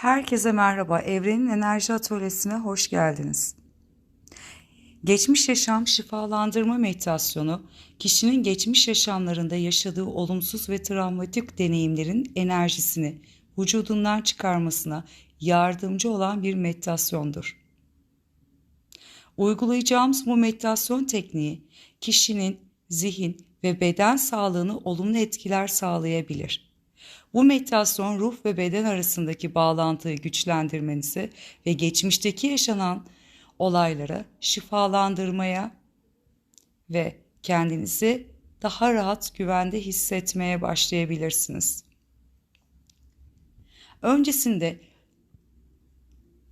Herkese merhaba. Evrenin Enerji Atölyesi'ne hoş geldiniz. Geçmiş yaşam şifalandırma meditasyonu, kişinin geçmiş yaşamlarında yaşadığı olumsuz ve travmatik deneyimlerin enerjisini vücudundan çıkarmasına yardımcı olan bir meditasyondur. Uygulayacağımız bu meditasyon tekniği kişinin zihin ve beden sağlığını olumlu etkiler sağlayabilir. Bu meditasyon ruh ve beden arasındaki bağlantıyı güçlendirmenizi ve geçmişteki yaşanan olaylara şifalandırmaya ve kendinizi daha rahat güvende hissetmeye başlayabilirsiniz. Öncesinde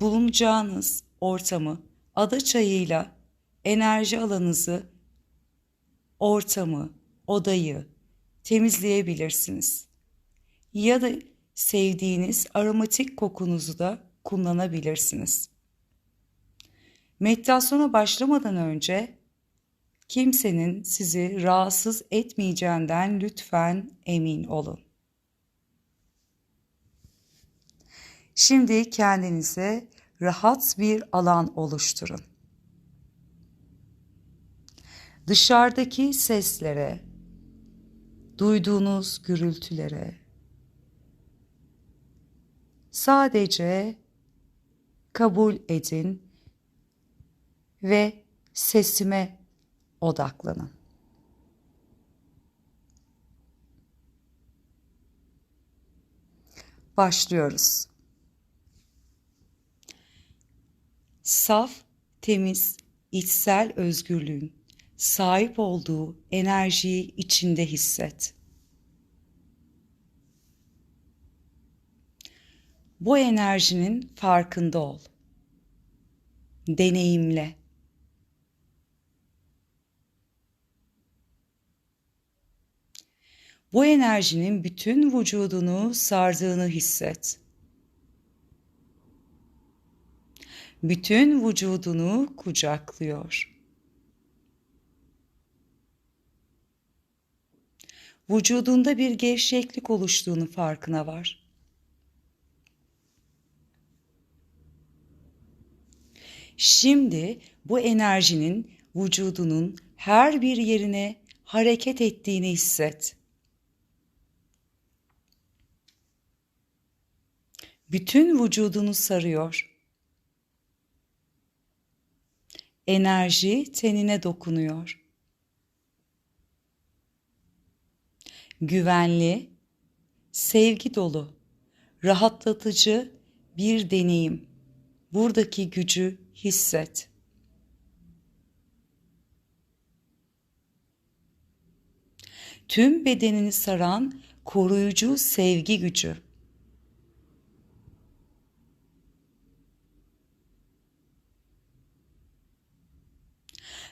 bulunacağınız ortamı ada çayıyla enerji alanınızı, ortamı, odayı temizleyebilirsiniz. Ya da sevdiğiniz aromatik kokunuzu da kullanabilirsiniz. Meditasyona başlamadan önce kimsenin sizi rahatsız etmeyeceğinden lütfen emin olun. Şimdi kendinize rahat bir alan oluşturun. Dışarıdaki seslere, duyduğunuz gürültülere sadece kabul edin ve sesime odaklanın. Başlıyoruz. Saf, temiz, içsel özgürlüğün sahip olduğu enerjiyi içinde hisset. Bu enerjinin farkında ol. Deneyimle. Bu enerjinin bütün vücudunu sardığını hisset. Bütün vücudunu kucaklıyor. Vücudunda bir gevşeklik oluştuğunu farkına var. Şimdi bu enerjinin vücudunun her bir yerine hareket ettiğini hisset. Bütün vücudunu sarıyor. Enerji tenine dokunuyor. Güvenli, sevgi dolu, rahatlatıcı bir deneyim. Buradaki gücü hisset. Tüm bedenini saran koruyucu sevgi gücü.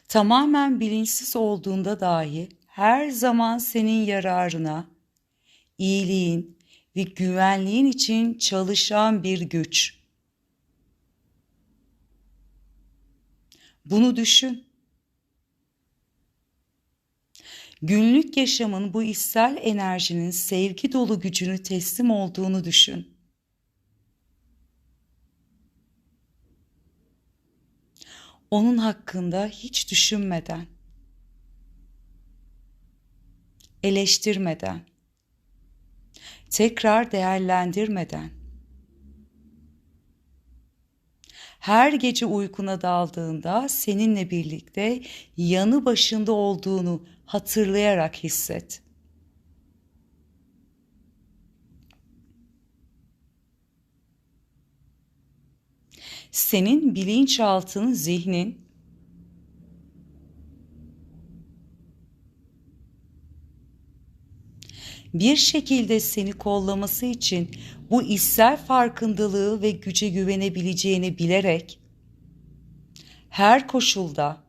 Tamamen bilinçsiz olduğunda dahi her zaman senin yararına, iyiliğin ve güvenliğin için çalışan bir güç. Bunu düşün. Günlük yaşamın bu içsel enerjinin sevgi dolu gücünü teslim olduğunu düşün. Onun hakkında hiç düşünmeden, eleştirmeden, tekrar değerlendirmeden, her gece uykuna daldığında seninle birlikte yanı başında olduğunu hatırlayarak hisset. Senin bilinçaltın, zihnin bir şekilde seni kollaması için bu içsel farkındalığı ve güce güvenebileceğini bilerek her koşulda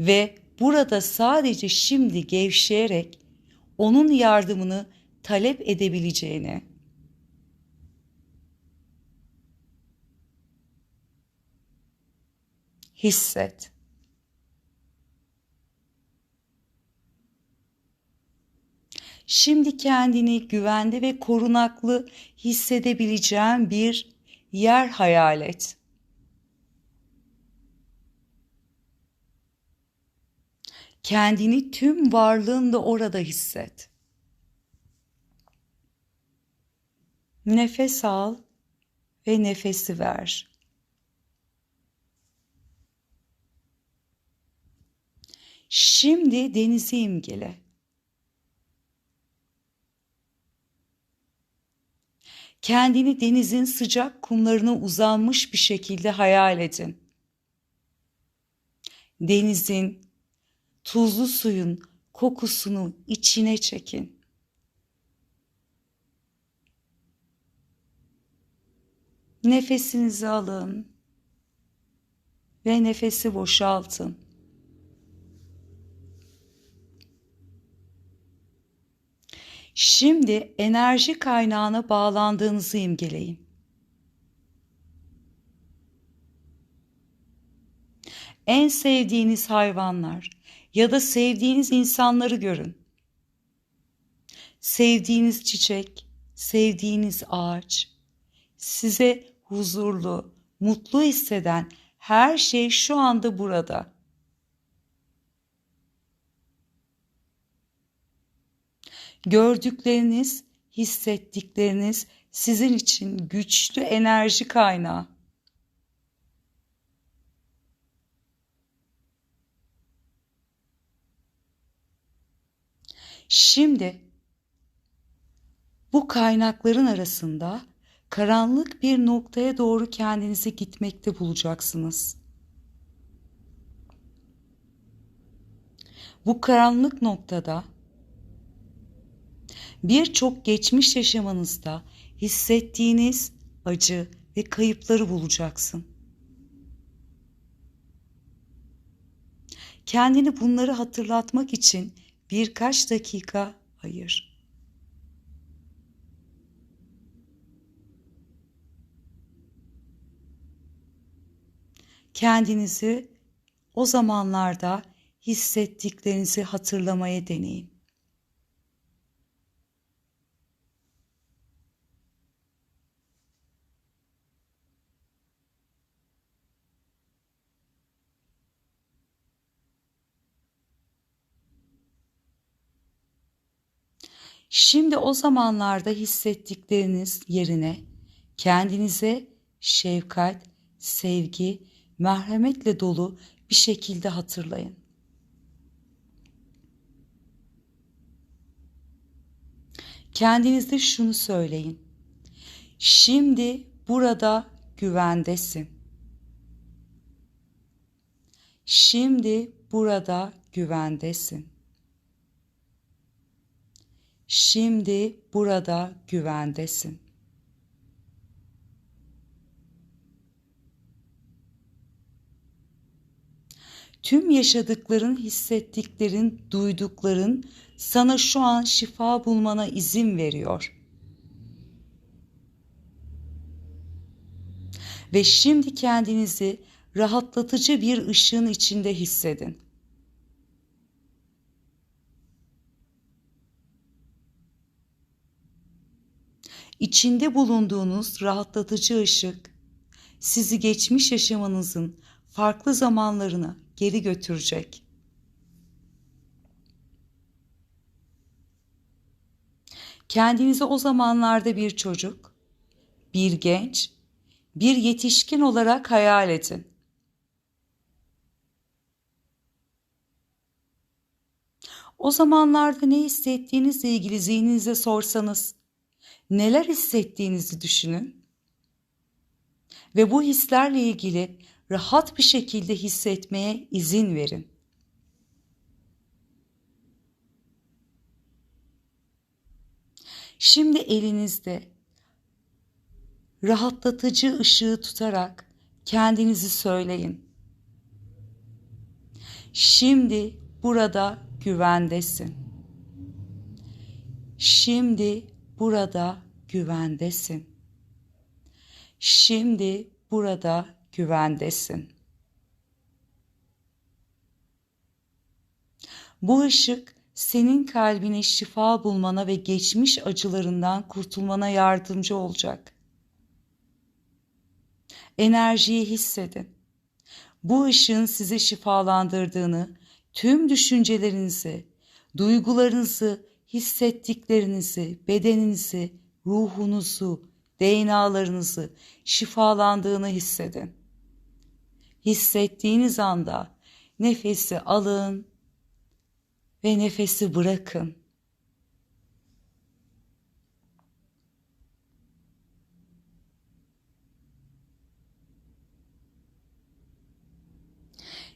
ve burada sadece şimdi gevşeyerek onun yardımını talep edebileceğini hisset. Şimdi kendini güvende ve korunaklı hissedebileceğin bir yer hayal et. Kendini tüm varlığınla orada hisset. Nefes al ve nefesi ver. Şimdi denizi imgele. Kendini denizin sıcak kumlarına uzanmış bir şekilde hayal edin. Denizin, tuzlu suyun kokusunu içine çekin. Nefesinizi alın ve nefesi boşaltın. Şimdi enerji kaynağına bağlandığınızı imgeleyin. En sevdiğiniz hayvanlar ya da sevdiğiniz insanları görün. Sevdiğiniz çiçek, sevdiğiniz ağaç, size huzurlu, mutlu hisseden her şey şu anda burada. Gördükleriniz, hissettikleriniz sizin için güçlü enerji kaynağı. Şimdi bu kaynakların arasında karanlık bir noktaya doğru kendinizi gitmekte bulacaksınız. Bu karanlık noktada birçok geçmiş yaşamınızda hissettiğiniz acı ve kayıpları bulacaksın. Kendini bunları hatırlatmak için birkaç dakika ayır. Kendinizi o zamanlarda hissettiklerinizi hatırlamaya deneyin. Şimdi o zamanlarda hissettikleriniz yerine kendinize şefkat, sevgi, merhametle dolu bir şekilde hatırlayın. Kendinizde şunu söyleyin. Şimdi burada güvendesin. Şimdi burada güvendesin. Şimdi burada güvendesin. Tüm yaşadıkların, hissettiklerin, duydukların sana şu an şifa bulmana izin veriyor. Ve şimdi kendinizi rahatlatıcı bir ışığın içinde hissedin. İçinde bulunduğunuz rahatlatıcı ışık sizi geçmiş yaşamınızın farklı zamanlarına geri götürecek. Kendinizi o zamanlarda bir çocuk, bir genç, bir yetişkin olarak hayal edin. O zamanlarda ne hissettiğinizle ilgili zihninize sorsanız neler hissettiğinizi düşünün ve bu hislerle ilgili rahat bir şekilde hissetmeye izin verin. Şimdi elinizde rahatlatıcı ışığı tutarak kendinizi söyleyin. Şimdi burada güvendesin. Şimdi burada güvendesin. Şimdi burada güvendesin. Bu ışık senin kalbine şifa bulmana ve geçmiş acılarından kurtulmana yardımcı olacak. Enerjiyi hissedin. Bu ışığın sizi şifalandırdığını, tüm düşüncelerinizi, duygularınızı, hissettiklerinizi, bedeninizi, ruhunuzu, DNA'larınızı şifalandığını hissedin. Hissettiğiniz anda nefesi alın ve nefesi bırakın.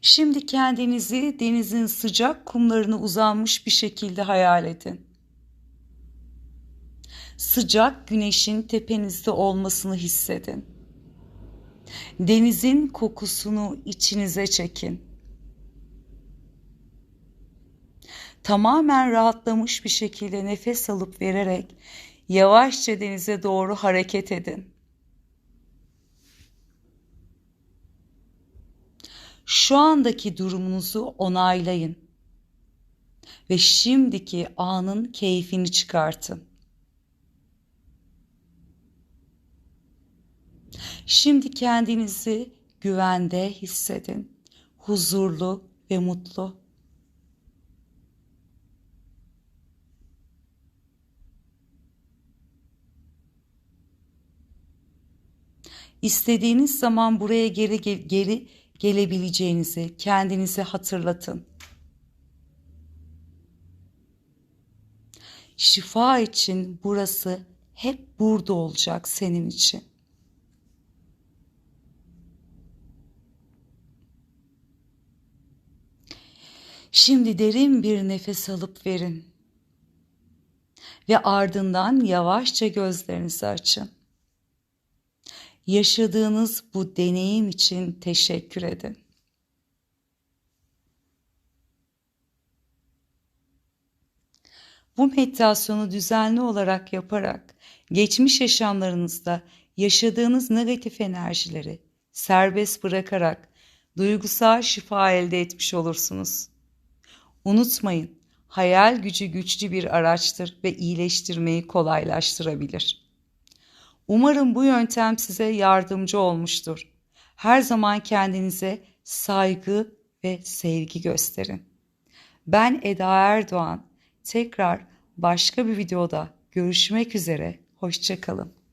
Şimdi kendinizi denizin sıcak kumlarına uzanmış bir şekilde hayal edin. Sıcak güneşin tepenizde olmasını hissedin. Denizin kokusunu içinize çekin. Tamamen rahatlamış bir şekilde nefes alıp vererek yavaşça denize doğru hareket edin. Şu andaki durumunuzu onaylayın ve şimdiki anın keyfini çıkartın. Şimdi kendinizi güvende hissedin, huzurlu ve mutlu. İstediğiniz zaman buraya geri geri gelebileceğinizi kendinize hatırlatın. Şifa için burası hep burada olacak senin için. Şimdi derin bir nefes alıp verin. Ve ardından yavaşça gözlerinizi açın. Yaşadığınız bu deneyim için teşekkür edin. Bu meditasyonu düzenli olarak yaparak geçmiş yaşamlarınızda yaşadığınız negatif enerjileri serbest bırakarak duygusal şifa elde etmiş olursunuz. Unutmayın, hayal gücü güçlü bir araçtır ve iyileştirmeyi kolaylaştırabilir. Umarım bu yöntem size yardımcı olmuştur. Her zaman kendinize saygı ve sevgi gösterin. Ben Eda Erdoğan. Tekrar başka bir videoda görüşmek üzere. Hoşçakalın.